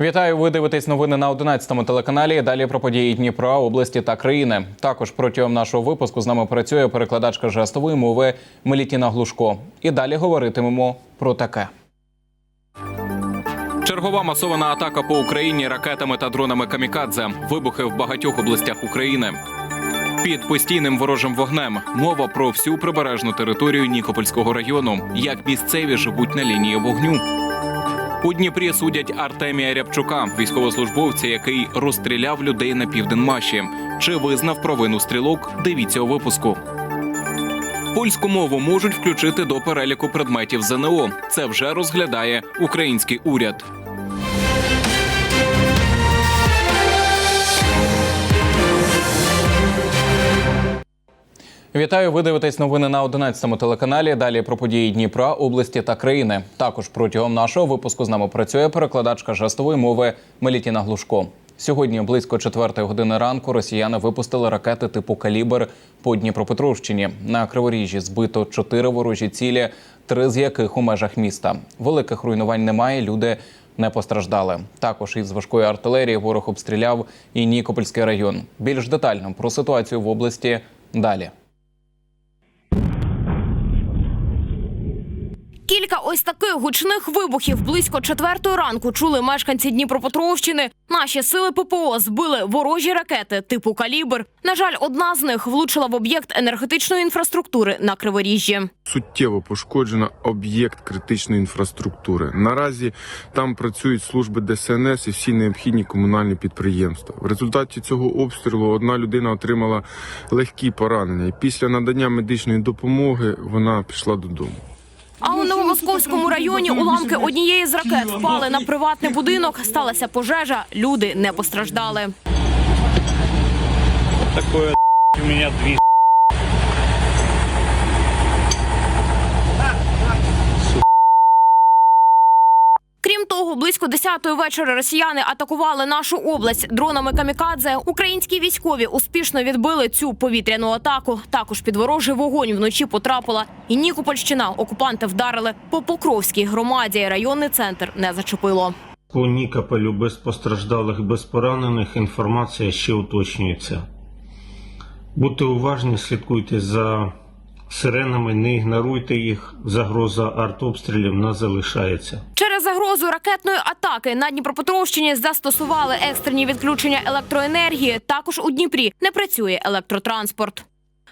Вітаю, ви дивитесь новини на 11 телеканалі. Далі про події Дніпра, області та країни. Також протягом нашого випуску з нами працює перекладачка жестової мови Мелітіна Глушко. І далі говоритимемо про таке. Чергова масована атака по Україні ракетами та дронами камікадзе. Вибухи в багатьох областях України. Під постійним ворожим вогнем мова про всю прибережну територію Нікопольського району, як місцеві живуть на лінії вогню. У Дніпрі судять Артемія Рябчука, військовослужбовця, який розстріляв людей на південмаші. Чи визнав провину стрілок? Дивіться у випуску. Польську мову можуть включити до переліку предметів ЗНО. Це вже розглядає український уряд. Вітаю, ви дивитесь новини на 11-му телеканалі. Далі про події Дніпра, області та країни. Також протягом нашого випуску з нами працює перекладачка жестової мови Мелітіна Глушко. Сьогодні близько четвертої години ранку росіяни випустили ракети типу калібр по Дніпропетровщині. На Криворіжжі збито чотири ворожі цілі, три з яких у межах міста. Великих руйнувань немає. Люди не постраждали. Також із важкої артилерії ворог обстріляв і Нікопольський район. Більш детально про ситуацію в області далі. Кілька ось таких гучних вибухів близько четвертої ранку чули мешканці Дніпропетровщини. Наші сили ППО збили ворожі ракети типу калібр. На жаль, одна з них влучила в об'єкт енергетичної інфраструктури на Криворіжжі. суттєво пошкоджено об'єкт критичної інфраструктури. Наразі там працюють служби ДСНС і всі необхідні комунальні підприємства. В результаті цього обстрілу одна людина отримала легкі поранення, і після надання медичної допомоги вона пішла додому. А у Новомосковському районі уламки однієї з ракет впали на приватний будинок. Сталася пожежа. Люди не постраждали. такое у мене две Крім того, близько 10-ї вечора росіяни атакували нашу область дронами камікадзе. Українські військові успішно відбили цю повітряну атаку. Також під ворожий вогонь вночі потрапила і Нікопольщина. Окупанти вдарили по Покровській громаді. Районний центр не зачепило. По Нікополю без постраждалих, без поранених інформація ще уточнюється. Будьте уважні, слідкуйте за сиренами, не ігноруйте їх. Загроза артобстрілів не залишається. Через загрозу ракетної атаки на Дніпропетровщині застосували екстрені відключення електроенергії. Також у Дніпрі не працює електротранспорт.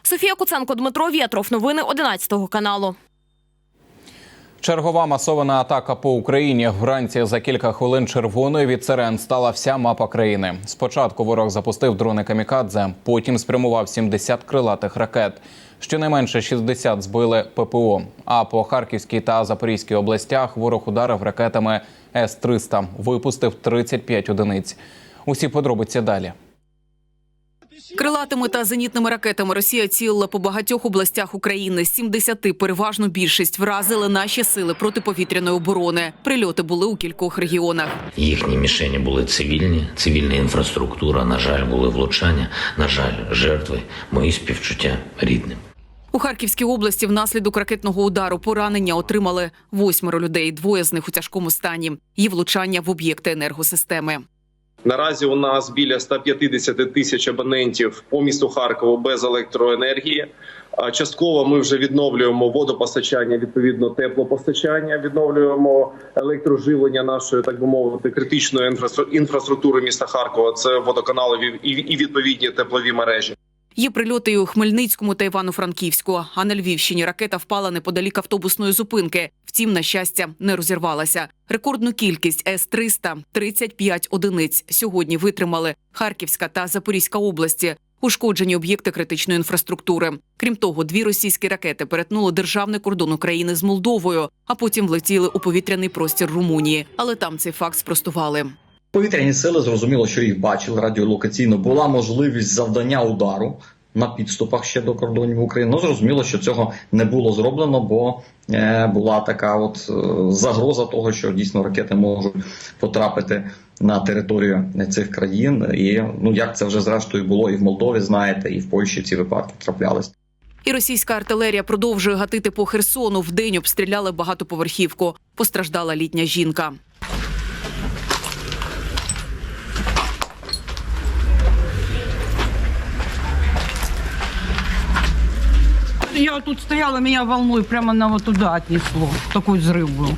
Софія Куценко, Дмитро Вєтров. Новини 11 каналу. Чергова масована атака по Україні. Вранці за кілька хвилин червоною від сирен стала вся мапа країни. Спочатку ворог запустив дрони камікадзе, потім спрямував 70 крилатих ракет. Щонайменше 60 збили ППО. А по Харківській та Запорізькій областях ворог ударив ракетами С-300. Випустив 35 одиниць. Усі подробиці далі. Крилатими та зенітними ракетами Росія цілила по багатьох областях України. З 70 переважну більшість вразили наші сили протиповітряної оборони. Прильоти були у кількох регіонах. Їхні мішені були цивільні, цивільна інфраструктура. На жаль, були влучання. На жаль, жертви. Мої співчуття рідним. У Харківській області внаслідок ракетного удару поранення отримали восьмеро людей. Двоє з них у тяжкому стані. Є влучання в об'єкти енергосистеми. Наразі у нас біля 150 тисяч абонентів по місту Харкову без електроенергії. Частково ми вже відновлюємо водопостачання, відповідно теплопостачання, відновлюємо електроживлення нашої, так би мовити, критичної інфраструк- інфраструктури міста Харкова. Це водоканали і і відповідні теплові мережі. Є прильоти і у Хмельницькому та Івано-Франківську. А на Львівщині ракета впала неподалік автобусної зупинки. Втім, на щастя, не розірвалася. Рекордну кількість С-300 – 35 одиниць. Сьогодні витримали Харківська та Запорізька області. Ушкоджені об'єкти критичної інфраструктури. Крім того, дві російські ракети перетнули державний кордон України з Молдовою, а потім влетіли у повітряний простір Румунії. Але там цей факт спростували. Повітряні сили зрозуміло, що їх бачили радіолокаційно. Була можливість завдання удару на підступах ще до кордонів України. Ну зрозуміло, що цього не було зроблено, бо е, була така от е, загроза того, що дійсно ракети можуть потрапити на територію цих країн. І ну як це вже зрештою було і в Молдові, знаєте, і в Польщі ці випадки траплялись. І російська артилерія продовжує гатити по Херсону. Вдень обстріляли багатоповерхівку. Постраждала літня жінка. Я тут стояла, меня волной прямо на вот туда отнесло. Такой взрыв был.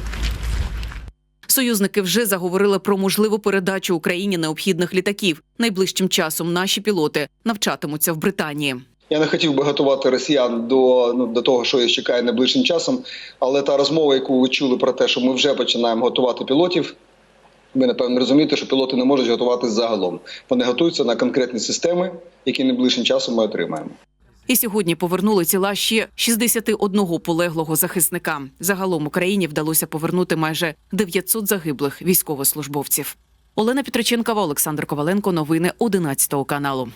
Союзники вже заговорили про можливу передачу Україні необхідних літаків. Найближчим часом наші пілоти навчатимуться в Британії. Я не хотів би готувати росіян до ну до того, що їх чекає найближчим часом. Але та розмова, яку ви чули про те, що ми вже починаємо готувати пілотів. Ви напевно розумієте, що пілоти не можуть готуватися загалом. Вони готуються на конкретні системи, які найближчим часом ми отримаємо. І сьогодні повернули тіла ще 61 полеглого захисника. Загалом Україні вдалося повернути майже 900 загиблих військовослужбовців. Олена Петриченкова, Олександр Коваленко. Новини 11 каналу.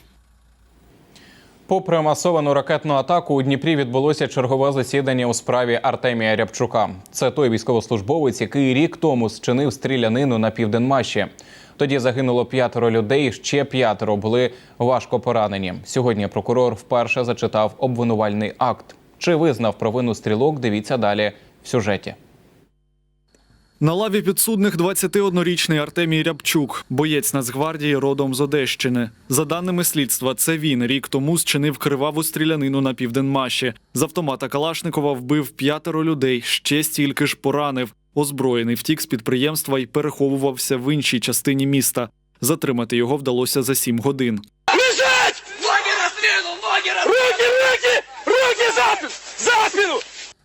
Попри масовану ракетну атаку, у Дніпрі відбулося чергове засідання у справі Артемія Рябчука. Це той військовослужбовець, який рік тому зчинив стрілянину на південмаші. Тоді загинуло п'ятеро людей, ще п'ятеро були важко поранені. Сьогодні прокурор вперше зачитав обвинувальний акт. Чи визнав провину стрілок? Дивіться далі в сюжеті. На лаві підсудних 21-річний Артемій Рябчук, боєць Нацгвардії родом з Одещини. За даними слідства, це він рік тому зчинив криваву стрілянину на південмаші. З автомата Калашникова вбив п'ятеро людей, ще стільки ж поранив. Озброєний втік з підприємства і переховувався в іншій частині міста. Затримати його вдалося за сім годин.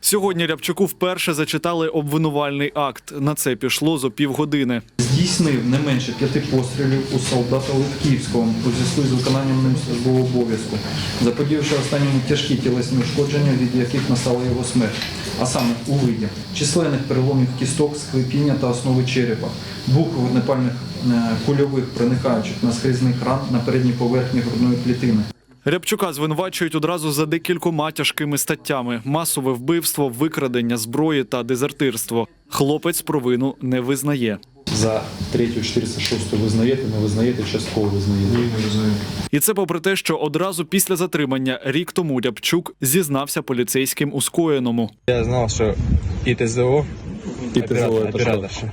Сьогодні Рябчуку вперше зачитали обвинувальний акт. На це пішло зо півгодини. Здійснив не менше п'яти пострілів у солдата Литківського у зв'язку з виконанням ним службового обов'язку, заподіявши останньому тяжкі тілесні ушкодження, від яких настала його смерть, а саме у виді численних переломів кісток, склепіння та основи черепа, двох вогнепальних е, кульових проникаючих на скрізних ран на передній поверхні грудної клітини. Рябчука звинувачують одразу за декількома тяжкими статтями: масове вбивство, викрадення зброї та дезертирство. Хлопець провину не визнає За 3 406 визнаєте, не визнаєте, частково визнаєте. Ні, не визнаю. І це попри те, що одразу після затримання рік тому Рябчук зізнався поліцейським у скоєному. Я знал, что ИТЗО, оператор- операторша,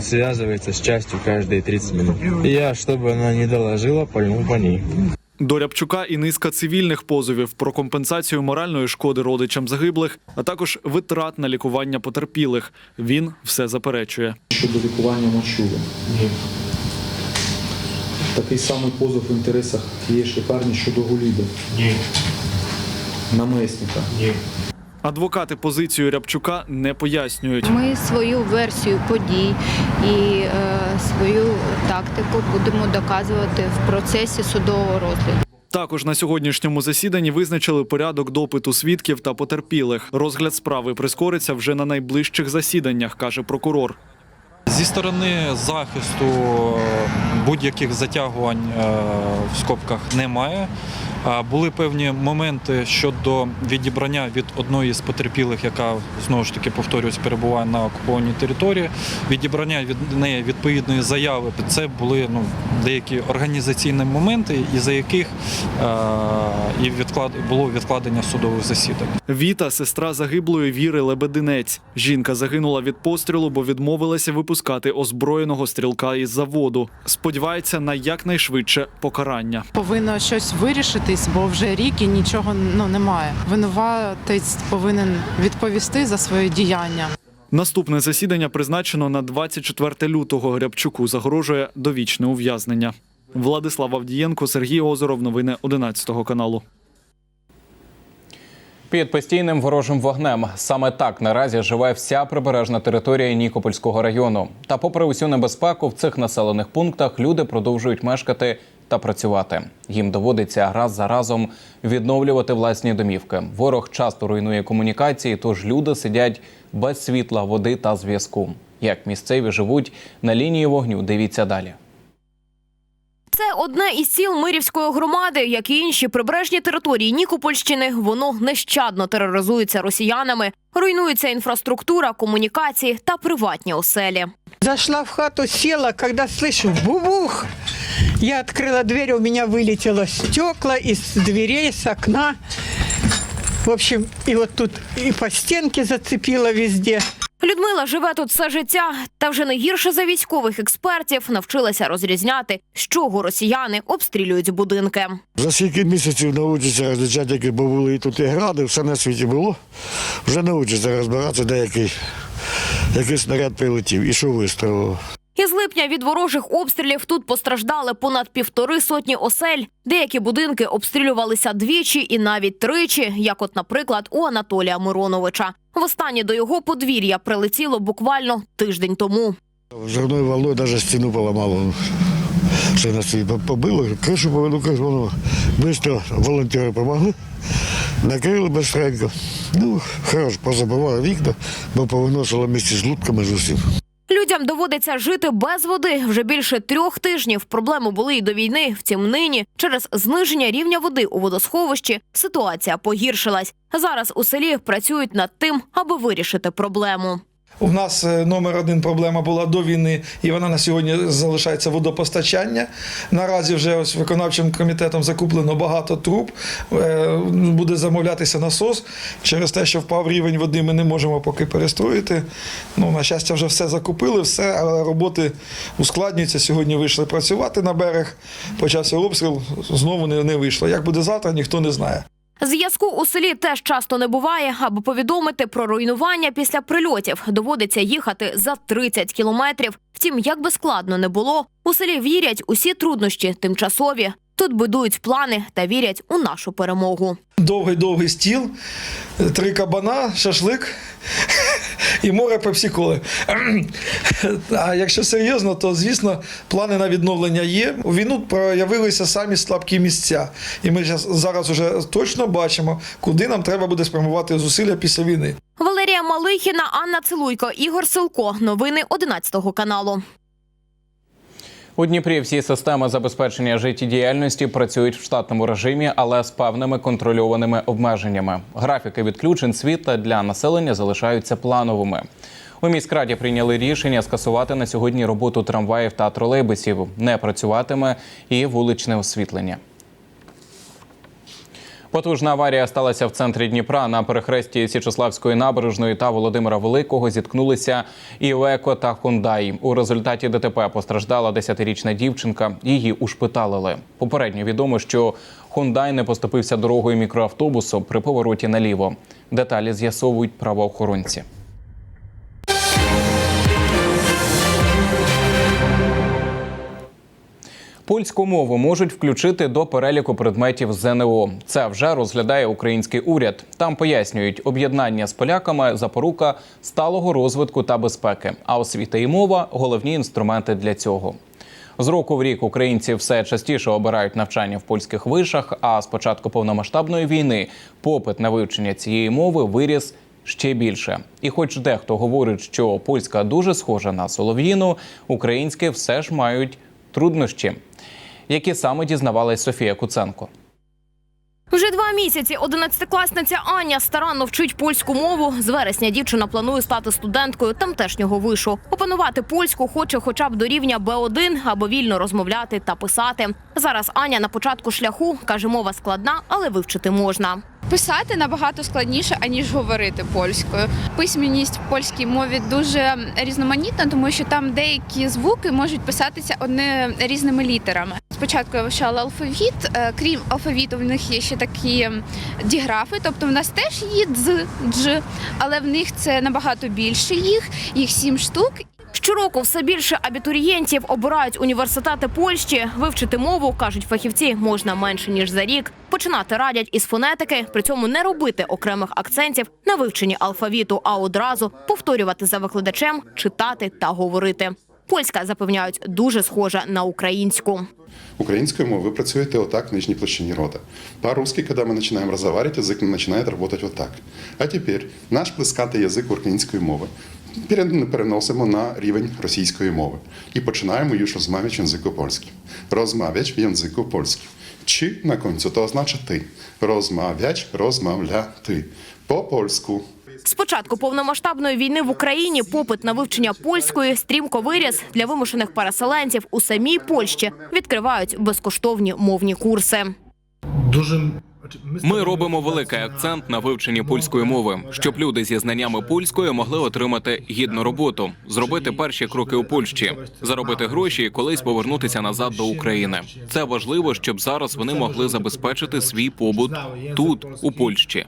связывается с частью каждые 30 минут. И я, чтобы она не доложила, пальнул по ней. До Рябчука і низка цивільних позовів про компенсацію моральної шкоди родичам загиблих, а також витрат на лікування потерпілих. Він все заперечує. Щодо лікування мочули. Ні. Такий самий позов в інтересах тієї шикарні щодо Гуліда. Ні. Намесника. Ні. Адвокати позицію Рябчука не пояснюють. Ми свою версію подій і е, свою тактику будемо доказувати в процесі судового розгляду. Також на сьогоднішньому засіданні визначили порядок допиту свідків та потерпілих. Розгляд справи прискориться вже на найближчих засіданнях, каже прокурор. Зі сторони захисту е, будь-яких затягувань е, в скобках немає. А Були певні моменти щодо відібрання від одної з потерпілих, яка знову ж таки повторюсь, перебуває на окупованій території. Відібрання від неї відповідної заяви. Це були ну деякі організаційні моменти, із за яких е, і відклад було відкладення судових засідань. Віта, сестра загиблої Віри Лебединець. Жінка загинула від пострілу, бо відмовилася випускати озброєного стрілка із заводу. Сподівається на якнайшвидше покарання. Повинно щось вирішитись, бо вже рік і нічого ну немає. Винуватець повинен відповісти за свої діяння. Наступне засідання призначено на 24 лютого. Грябчуку загрожує довічне ув'язнення. Владислав Авдієнко, Сергій Озеров. Новини 11 каналу. Під постійним ворожим вогнем саме так наразі живе вся прибережна територія Нікопольського району. Та, попри усю небезпеку, в цих населених пунктах люди продовжують мешкати та працювати. Їм доводиться раз за разом відновлювати власні домівки. Ворог часто руйнує комунікації, тож люди сидять без світла, води та зв'язку. Як місцеві живуть на лінії вогню? Дивіться далі. Це одне із сіл Мирівської громади, як і інші прибережні території Нікопольщини. Воно нещадно тероризується росіянами, руйнується інфраструктура, комунікації та приватні оселі. Зашла в хату, села, когда слышу бубух. Я открыла дверь, у меня вылетело стекла из дверей, с окна. В общем, и вот тут и по стенке зацепило везде. Людмила живе тут все життя, та вже не гірше за військових експертів навчилася розрізняти, з чого росіяни обстрілюють будинки. За скільки місяців навчиться розлічати, які були і тут і гради, все на світі було. Вже навчиться розбиратися, де який, який снаряд прилетів і що вистрілило. Із липня від ворожих обстрілів тут постраждали понад півтори сотні осель. Деякі будинки обстрілювалися двічі і навіть тричі, як, от, наприклад, у Анатолія Мироновича. Востаннє до його подвір'я прилетіло буквально тиждень тому. Жирною волною навіть стіну поламало. Це нас світ побило, кришу поведу, кажу, воно швидко волонтери допомогли, накрили безстренько. Ну, хорош, позабивали вікна, бо повиносило місці з лутками з усім. Людям доводиться жити без води вже більше трьох тижнів. Проблеми були і до війни. Втім, нині через зниження рівня води у водосховищі ситуація погіршилась. Зараз у селі працюють над тим, аби вирішити проблему. У нас е, номер один проблема була до війни, і вона на сьогодні залишається водопостачання. Наразі вже ось виконавчим комітетом закуплено багато труб. Е, Буде замовлятися насос. Через те, що впав рівень води, ми не можемо поки перестроїти. Ну, на щастя, вже все закупили, все, але роботи ускладнюються. Сьогодні вийшли працювати на берег. Почався обстріл, знову не, не вийшло. Як буде завтра, ніхто не знає. Зв'язку у селі теж часто не буває. Аби повідомити про руйнування після прильотів, доводиться їхати за 30 кілометрів. Втім, як би складно не було, у селі вірять усі труднощі тимчасові. Тут будують плани та вірять у нашу перемогу. довгий-довгий стіл, три кабана, шашлик і море пепсі-коли. А якщо серйозно, то звісно плани на відновлення є. У війну проявилися самі слабкі місця, і ми зараз вже точно бачимо, куди нам треба буде спрямувати зусилля після війни. Валерія Малихіна, Анна Целуйко, Ігор Силко. Новини 11 каналу. У Дніпрі всі системи забезпечення життєдіяльності працюють в штатному режимі, але з певними контрольованими обмеженнями. Графіки відключень світла для населення залишаються плановими. У міськраді прийняли рішення скасувати на сьогодні роботу трамваїв та тролейбусів. Не працюватиме і вуличне освітлення. Потужна аварія сталася в центрі Дніпра на перехресті Січеславської набережної та Володимира Великого. Зіткнулися Ілеко та Хундай. У результаті ДТП постраждала 10-річна дівчинка. Її ушпиталили. Попередньо відомо, що Хундай не поступився дорогою мікроавтобусу при повороті наліво. Деталі з'ясовують правоохоронці. Польську мову можуть включити до переліку предметів ЗНО. Це вже розглядає український уряд. Там пояснюють, об'єднання з поляками запорука сталого розвитку та безпеки. А освіта і мова головні інструменти для цього. З року в рік українці все частіше обирають навчання в польських вишах. А з початку повномасштабної війни попит на вивчення цієї мови виріс ще більше. І, хоч дехто говорить, що польська дуже схожа на солов'їну, українські все ж мають труднощі, які саме дізнавалась Софія Куценко. Вже два місяці одинадцятикласниця Аня старанно вчить польську мову. З вересня дівчина планує стати студенткою тамтешнього вишу. Опанувати польську хоче хоча б до рівня Б1, аби вільно розмовляти та писати. Зараз Аня на початку шляху каже, мова складна, але вивчити можна. Писати набагато складніше, аніж говорити польською. Письменність в польській мові дуже різноманітна, тому що там деякі звуки можуть писатися одне різними літерами. Спочатку я вивчала алфавіт. е, Крім алфавіту, в них є ще такі діграфи. Тобто в нас теж є дз, дж, але в них це набагато більше їх, їх сім штук. Щороку все більше абітурієнтів обирають університети Польщі. Вивчити мову кажуть фахівці можна менше ніж за рік. Починати радять із фонетики, при цьому не робити окремих акцентів на вивченні алфавіту, а одразу повторювати за викладачем, читати та говорити. Польська запевняють дуже схожа на українську. Украинскую мову вы працюєте отак в нижней площине рота. По-русски, когда мы начинаем разговаривать, язык начинает работать вот так. А теперь наш плескатий язик української мови пере- переносимо на рівень російської мови і починаємо już розмовляти язику польським. Розмовляти в язику польським. Чи на кінці то означає ти. Розмовляти, розмовляти. По польську. З початку повномасштабної війни в Україні попит на вивчення польської стрімко виріс для вимушених переселенців у самій Польщі. Відкривають безкоштовні мовні курси. дуже Ми робимо великий акцент на вивченні польської мови, щоб люди зі знаннями польської могли отримати гідну роботу, зробити перші кроки у Польщі, заробити гроші і колись повернутися назад до України. Це важливо, щоб зараз вони могли забезпечити свій побут тут, у Польщі.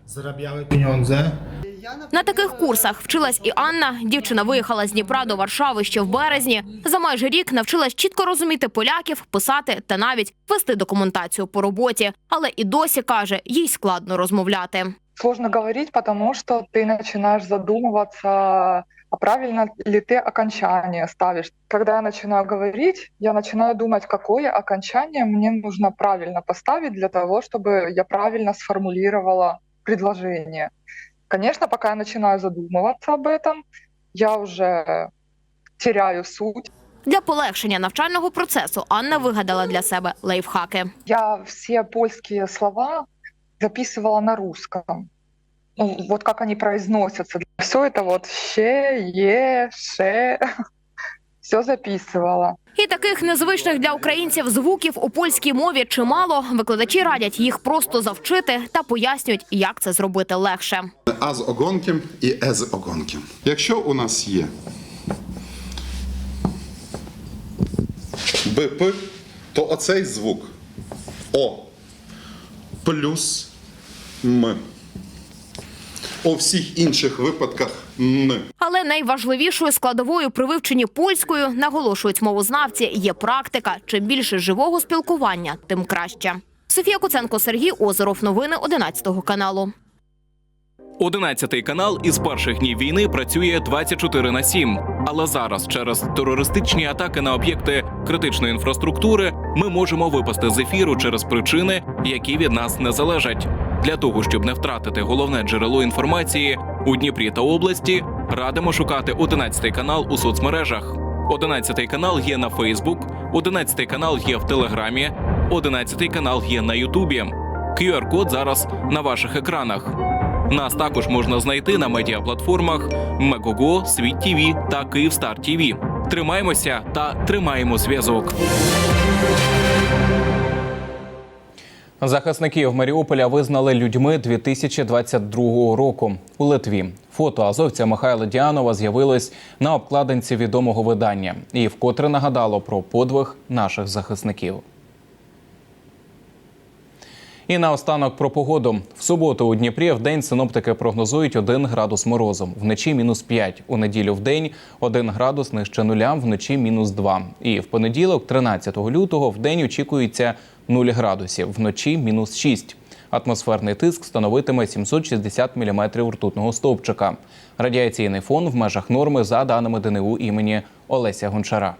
заробляли pieniądze. На таких курсах вчилась і Анна. Дівчина виїхала з Дніпра до Варшави ще в березні. За майже рік навчилась чітко розуміти поляків, писати та навіть вести документацію по роботі. Але і досі каже, їй складно розмовляти. Сложно говорить, потому что ты начинаешь задумываться, а правильно ли ты окончание ставишь. Когда я начинаю говорить, я начинаю думать, какое окончание мне нужно правильно поставить для того, чтобы я правильно сформулировала предложение. Конечно, пока я начинаю задумываться об этом, я уже теряю суть. Для полегшення навчального процесу Анна вигадала для себе лайфхаки. Я все польские слова записывала на русском. Ну, вот как они произносятся. Все это вот ще, е, ше. Все записывала. І таких незвичних для українців звуків у польській мові чимало. Викладачі радять їх просто завчити та пояснюють, як це зробити легше. А з огонком і е з огонком. Якщо у нас є БП, то оцей звук О плюс М. У всіх інших випадках Н. Але найважливішою складовою при вивченні польською, наголошують мовознавці, є практика. Чим більше живого спілкування, тим краще. Софія Куценко, Сергій Озеров. Новини 11 каналу. 11 канал із перших днів війни працює 24 на 7. Але зараз, через терористичні атаки на об'єкти критичної інфраструктури, ми можемо випасти з ефіру через причини, які від нас не залежать. Для того щоб не втратити головне джерело інформації у Дніпрі та області, радимо шукати 11 канал у соцмережах. 11 канал є на Фейсбук, 11 канал є в Телеграмі, 11 канал є на Ютубі. QR-код зараз на ваших екранах. Нас також можна знайти на медіаплатформах Мегого, Світ ТІВІ та Київстар ТІВІ. Тримаємося та тримаємо зв'язок. Захисників Маріуполя визнали людьми 2022 року у Литві. Фото азовця Михайла Діанова з'явилось на обкладинці відомого видання і вкотре нагадало про подвиг наших захисників. І наостанок про погоду. В суботу у Дніпрі в день синоптики прогнозують 1 градус морозу. Вночі мінус 5. У неділю в день 1 градус нижче нуля, вночі мінус 2. І в понеділок, 13 лютого, в день очікується 0 градусів, вночі мінус 6. Атмосферний тиск становитиме 760 мм ртутного стовпчика. Радіаційний фон в межах норми за даними ДНУ імені Олеся Гончара.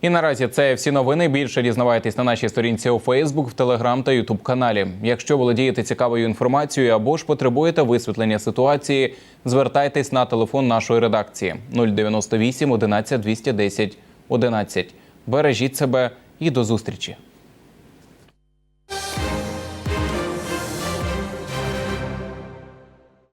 І наразі це всі новини. Більше дізнавайтесь на нашій сторінці у Фейсбук, в Телеграм та Ютуб каналі. Якщо володієте цікавою інформацією або ж потребуєте висвітлення ситуації, звертайтесь на телефон нашої редакції 098 11 210 11. Бережіть себе і до зустрічі.